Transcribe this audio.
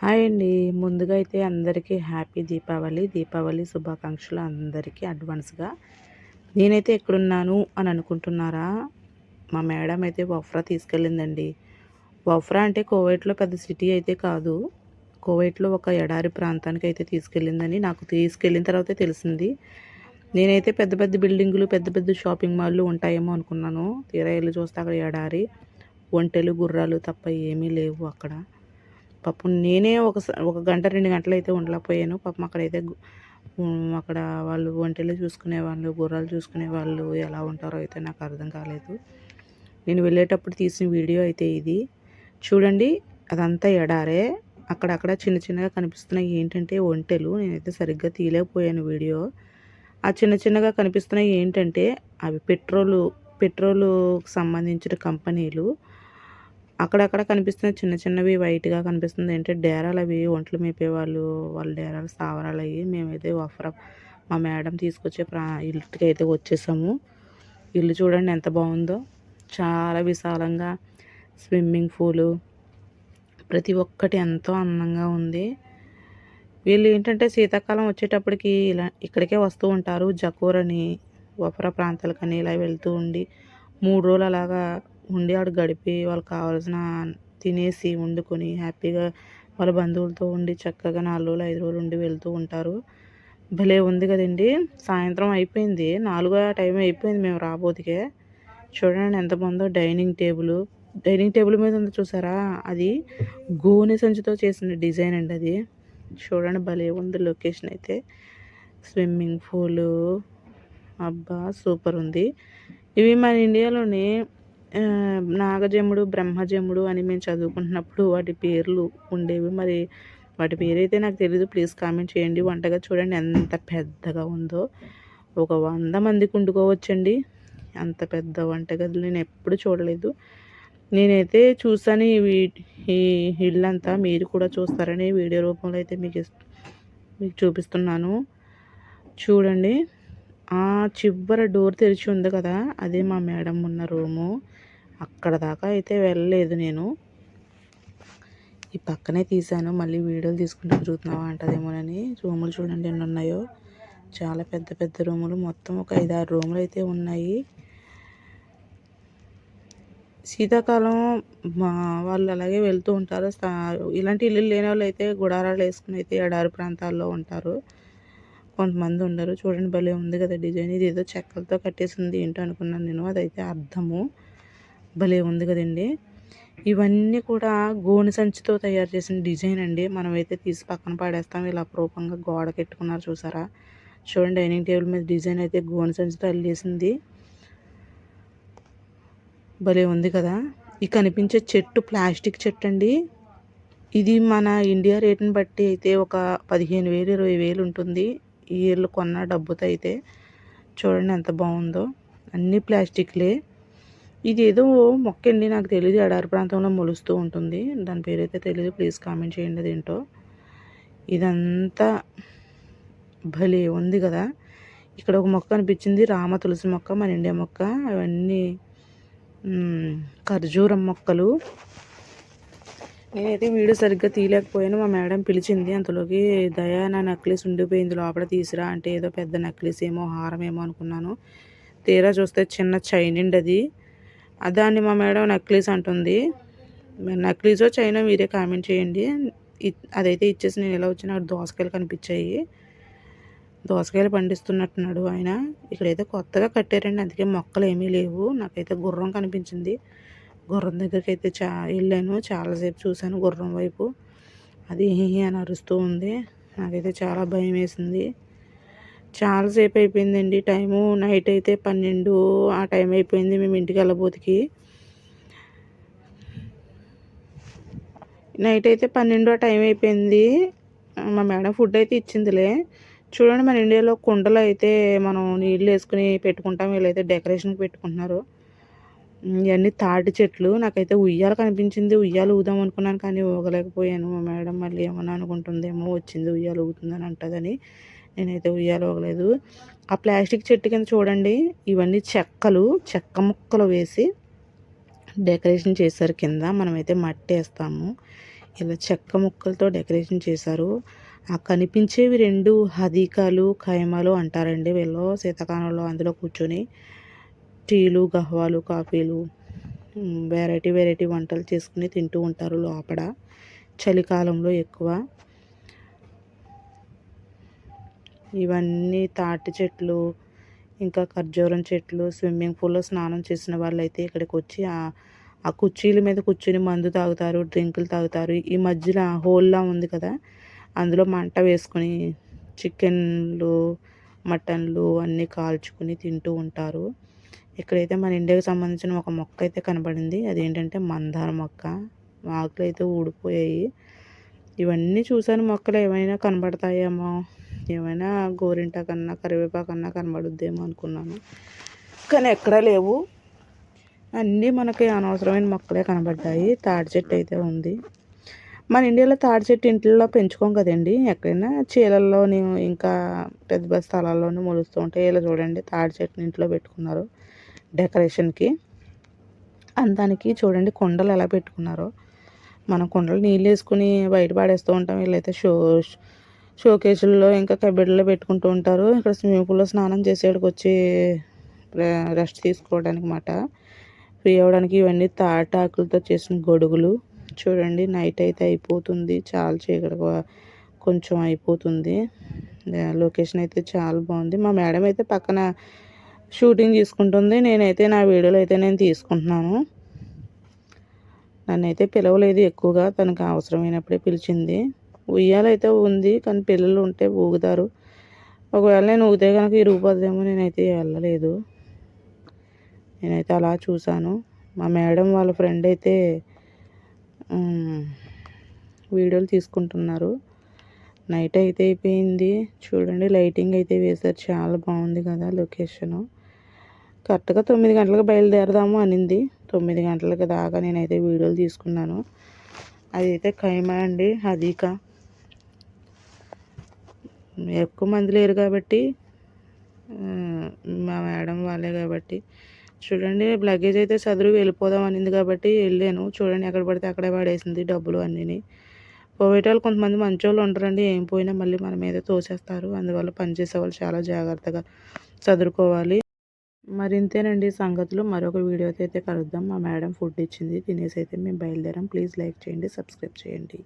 Hi అండి. ముందుగా అయితే అందరికీ హ్యాపీ దీపావళి. దీపావళి శుభాకాంక్షలు అందరికీ అడ్వాన్స్గా. నేనైతే ఎక్కడున్నాను అని అనుకుంటున్నారా? మా మేడం అయితే వఫ్రా తీసుకెళ్ళిందండి. వఫ్రా అంటే కోవైట్లో పెద్ద సిటీ అయితే కాదు. కోవైట్లో ఒక ఎడారి ప్రాంతానికి అయితే తీసుకెళ్ళిందని నాకు తీసుకెళ్ళిన తర్వాత తెలిసింది. నేనైతే పెద్ద పెద్ద బిల్డింగులు పెద్ద పెద్ద షాపింగ్ మాల్లు ఉంటాయేమో అనుకున్నాను. తీరా వెళ్ళి చూస్తే అక్కడ ఎడారి ఒంటెలు గుర్రాలు తప్ప ఏమీ లేవు అక్కడ. పాపం నేనే ఒక ఒక గంట రెండు గంటలు అయితే ఉండలేకపోయాను. పాపం అక్కడైతే అక్కడ వాళ్ళు ఒంటెలు చూసుకునే వాళ్ళు గుర్రాలు చూసుకునే వాళ్ళు ఎలా ఉంటారో అయితే నాకు అర్థం కాలేదు. నేను వెళ్ళేటప్పుడు తీసిన వీడియో అయితే ఇది. చూడండి అదంతా ఎడారే. అక్కడక్కడ చిన్న చిన్నగా కనిపిస్తున్నాయి ఏంటంటే ఒంటెలు. నేనైతే సరిగ్గా తీయలేకపోయాను వీడియో. ఆ చిన్న చిన్నగా కనిపిస్తున్నాయి ఏంటంటే అవి పెట్రోలు పెట్రోలుకు సంబంధించిన కంపెనీలు. అక్కడక్కడ కనిపిస్తున్న చిన్న చిన్నవి వైట్గా కనిపిస్తుంది. ఏంటంటే డేరాలు అవి ఒంట్లు మేపేవాళ్ళు. వాళ్ళ డేరాలు స్థావరాలు అవి మేమైతే వఫర మా మేడం తీసుకొచ్చే ప్రా ఇంటికి అయితే వచ్చేసాము. ఇల్లు చూడండి ఎంత బాగుందో. చాలా విశాలంగా స్విమ్మింగ్ పూలు ప్రతి ఒక్కటి ఎంతో అందంగా ఉంది. వీళ్ళు ఏంటంటే శీతాకాలం వచ్చేటప్పటికి ఇలా ఇక్కడికే వస్తూ ఉంటారు. జకూర్ అని వఫర ప్రాంతాలకని ఇలా వెళ్తూ ఉండి మూడు రోజులు అలాగా ఉండి ఆడ గడిపి వాళ్ళకి కావాల్సిన తినేసి వండుకొని హ్యాపీగా వాళ్ళ బంధువులతో ఉండి చక్కగా నాలుగు రోజులు ఐదు రోజులు ఉండి వెళ్తూ ఉంటారు. భలే ఉంది కదండి. సాయంత్రం అయిపోయింది. నాలుగో టైం అయిపోయింది మేము రాబోతుకే. చూడండి ఎంత బాగుందో డైనింగ్ టేబుల్. డైనింగ్ టేబుల్ మీద ఉంది చూసారా? అది గోనె సంచితో చేసిన డిజైన్ అండి అది. చూడండి భలే ఉంది లొకేషన్ అయితే. Swimming pool. అబ్బా సూపర్ ఉంది. ఇవి మన ఇండియాలోని నాగజముడు బ్రహ్మజముడు అని మేము చదువుకుంటున్నప్పుడు వాటి పేర్లు ఉండేవి. మరి వాటి పేరైతే నాకు తెలియదు ప్లీజ్ కామెంట్ చేయండి. వంటగా చూడండి ఎంత పెద్దగా ఉందో. ఒక వంద మందికి వండుకోవచ్చండి. అంత పెద్ద వంటగదులు నేను ఎప్పుడు చూడలేదు. నేనైతే చూసాను ఈ ఇల్లంతా. మీరు కూడా చూస్తారని వీడియో రూపంలో అయితే మీకు మీకు చూపిస్తున్నాను. చూడండి. ఆ చివర డోర్ తెరిచి ఉంది కదా అదే మా మేడం ఉన్న రూము. అక్కడ దాకా అయితే వెళ్ళలేదు నేను. ఈ పక్కనే తీసాను మళ్ళీ వీడియోలు తీసుకుంటూ తిరుగుతున్నావా అంటదేమోనని. రూములు చూడండి ఎన్ని ఉన్నాయో. చాలా పెద్ద పెద్ద రూములు మొత్తం ఒక ఐదు ఆరు రూములు అయితే ఉన్నాయి. శీతాకాలం మా వాళ్ళు అలాగే వెళ్తూ ఉంటారు. ఇలాంటి ఇల్లు లేని వాళ్ళు అయితే గుడారాలు వేసుకుని అయితే ఎడారి ప్రాంతాల్లో ఉంటారు. కొంతమంది ఉండరు. చూడండి భలే ఉంది కదా డిజైన్. ఇది ఏదో చెక్కలతో కట్టేసింది ఏంటో అనుకున్నాను నేను. అదైతే అర్థము. భలే ఉంది కదండి. ఇవన్నీ కూడా గోనె సంచితో తయారు చేసిన డిజైన్ అండి. మనమైతే తీసి పక్కన పాడేస్తాం. ఇలా అపరూపంగా గోడ పెట్టుకున్నారు చూసారా? చూడండి డైనింగ్ టేబుల్ మీద డిజైన్ అయితే గోనె సంచితో అల్లేసింది. భలే ఉంది కదా. ఈ కనిపించే చెట్టు ప్లాస్టిక్ చెట్టు అండి. ఇది మన ఇండియా రేట్ని బట్టి అయితే ఒక పదిహేను వేలు ఇరవై వేలు ఉంటుంది. ఈ కొన్న డబ్బుతో అయితే చూడండి ఎంత బాగుందో. అన్నీ ప్లాస్టిక్లే. ఇది ఏదో మొక్క అండి నాకు తెలియదు ఎడారి ప్రాంతంలో మొలుస్తూ ఉంటుంది. దాని పేరైతే తెలియదు ప్లీజ్ కామెంట్ చేయండి అదేంటో. ఇదంతా భలే ఉంది కదా. ఇక్కడ ఒక మొక్క అనిపించింది. రామ తులసి మొక్క మన ఇండియా మొక్క అవన్నీ ఖర్జూరం మొక్కలు. నేనైతే వీడియో సరిగ్గా తీయలేకపోయాను. మా మేడం పిలిచింది అంతలోకి దయా నా నెక్లెస్ ఉండిపోయింది లోపల తీసిరా. అంటే ఏదో పెద్ద నెక్లెస్ ఏమో హారం ఏమో అనుకున్నాను. తీరా చూస్తే చిన్న చైన్ అండి అది. దాన్ని మా మేడం నెక్లెస్ అంటుంది. నెక్లెసో చైనా మీరే కామెంట్ చేయండి. అదైతే ఇచ్చేసి నేను ఎలా వచ్చిన దోసకాయలు కనిపించాయి. దోసకాయలు పండిస్తున్నట్టున్నాడు ఆయన. ఇక్కడైతే కొత్తగా కట్టారండి. అందుకే మొక్కలు ఏమీ లేవు. నాకైతే గుర్రం కనిపించింది. గుర్రం దగ్గరికి అయితే చా వెళ్ళాను. చాలాసేపు చూశాను గుర్రం వైపు. అది అని అరుస్తూ ఉంది. నాకైతే చాలా భయం వేసింది. చాలాసేపు అయిపోయిందండి. టైము నైట్ అయితే పన్నెండు. ఆ టైం అయిపోయింది మేము ఇంటికి వెళ్ళబోతికి. నైట్ అయితే పన్నెండు ఆ టైం అయిపోయింది. మా మేడం ఫుడ్ అయితే ఇచ్చిందిలే. చూడండి మన ఇండియాలో కుండలు అయితే మనం నీళ్ళు వేసుకుని పెట్టుకుంటాం. వీళ్ళైతే డెకరేషన్కి పెట్టుకుంటున్నారు. ఇవన్నీ తాటి చెట్లు. నాకైతే ఉయ్యాల కనిపించింది. ఉయ్యాలు ఊదాం అనుకున్నాను కానీ ఊగలేకపోయాను. మా మేడం మళ్ళీ ఏమన్నా అనుకుంటుందేమో వచ్చింది ఉయ్యాలు ఊగుతుందని అంటుందని. నేనైతే ఉయ్యాలు ఊగలేదు. ఆ ప్లాస్టిక్ చెట్టు కింద చూడండి. ఇవన్నీ చెక్కలు చెక్క ముక్కలు వేసి డెకరేషన్ చేశారు కింద. మనమైతే మట్టి వేస్తాము. ఇలా చెక్క ముక్కలతో డెకరేషన్ చేశారు. ఆ కనిపించేవి రెండు హదీకాలు ఖైమాలు అంటారండి వీళ్ళు. శీతాకాలంలో అందులో కూర్చొని టీలు గహ్వాలు కాఫీలు వెరైటీ వెరైటీ వంటలు చేసుకుని తింటూ ఉంటారు లోపల. చలికాలంలో ఎక్కువ. ఇవన్నీ తాటి చెట్లు ఇంకా ఖర్జూరం చెట్లు స్విమ్మింగ్ పూల్లో స్నానం చేసిన వాళ్ళైతే ఇక్కడికి వచ్చి ఆ కుర్చీల మీద కూర్చొని మందు తాగుతారు డ్రింకులు తాగుతారు. ఈ మధ్యన హోల్లా ఉంది కదా అందులో మంట వేసుకొని చికెన్లు మటన్లు అన్నీ కాల్చుకుని తింటూ ఉంటారు. ఇక్కడైతే మన ఇండియాకి సంబంధించిన ఒక మొక్క అయితే కనబడింది. అదేంటంటే మందార మొక్క. ఆకులు అయితే ఊడిపోయాయి. ఇవన్నీ చూసాను మొక్కలు. ఏమైనా కనబడతాయేమో. ఏమైనా గోరింటాకన్నా కరివేపాకన్నా కనబడుద్దేమో అనుకున్నాను. కానీ ఎక్కడా లేవు. అన్నీ మనకి అనవసరమైన మొక్కలే కనబడ్డాయి. తాడి చెట్టు అయితే ఉంది. మన ఇండియాలో తాడి చెట్టు ఇంట్లో పెంచుకోం కదండి. ఎక్కడైనా చీలల్లోని ఇంకా పెద్ద పెద్ద స్థలాల్లోనూ మొలుస్తూ ఉంటాయి ఇలా చూడండి. తాడి చెట్టుని ఇంట్లో పెట్టుకున్నారు. డెకరేషన్కి. అందానికి చూడండి కుండలు ఎలా పెట్టుకున్నారో. మనం కుండలు నీళ్ళు వేసుకుని బయట పాడేస్తూ ఉంటాం. వీళ్ళైతే షో షోకేసుల్లో ఇంకా కబెడ్లో పెట్టుకుంటూ ఉంటారు. ఇక్కడ స్విమ్మింగ్ పూల్లో స్నానం చేసేటికి వచ్చి రెస్ట్ తీసుకోవడానికి మాట ఫ్రీ అవ్వడానికి ఇవన్నీ తాటాకులతో చేసిన గొడుగులు. చూడండి నైట్ అయితే అయిపోతుంది. చాలా చీకటిగా కొంచెం అయిపోతుంది. లొకేషన్ అయితే చాలా బాగుంది. మా మేడం అయితే పక్కన షూటింగ్ తీసుకుంటుంది. నేనైతే నా వీడియోలు అయితే నేను తీసుకుంటున్నాను. నన్నైతే పిలవలేదు ఎక్కువగా. తనకు అవసరమైనప్పుడే పిలిచింది. ఉయ్యాలైతే ఉంది కానీ పిల్లలు ఉంటే ఊగుతారు. ఒకవేళ నేను ఊగితే కనుక ఇరిగిపోద్దేమో నేనైతే వెళ్ళలేదు. నేనైతే అలా చూశాను. మా మేడం వాళ్ళ ఫ్రెండ్ అయితే వీడియోలు తీసుకుంటున్నారు. నైట్ అయితే అయిపోయింది. చూడండి లైటింగ్ అయితే వేశారు. చాలా బాగుంది కదా లొకేషను. కరెక్ట్గా తొమ్మిది గంటలకు బయలుదేరదాము అనింది. తొమ్మిది గంటలకు దాకా నేనైతే వీడియోలు తీసుకున్నాను. అదైతే ఖైమా అండి అదీక ఎక్కువ మంది లేరు కాబట్టి మా మేడం వాళ్ళే కాబట్టి. చూడండి లగేజ్ అయితే సదురు వెళ్ళిపోదాం అనింది కాబట్టి వెళ్ళాను. చూడండి ఎక్కడ పడితే అక్కడే పడేసింది డబ్బులు అన్నీ పోయేటోళ్ళు కొంతమంది మంచోళ్ళు ఉంటారండి ఏం పోయినా మళ్ళీ మన మీద తోసేస్తారు. అందువల్ల పనిచేసే వాళ్ళు చాలా జాగ్రత్తగా చదువుకోవాలి మరింతేనండి సంగతులు. మరొక వీడియోతో అయితే కలుద్దాం. మా మేడం ఫుడ్ ఇచ్చింది తినేసి అయితే మేము బయలుదేరాం. ప్లీజ్ లైక్ చేయండి సబ్స్క్రైబ్ చేయండి.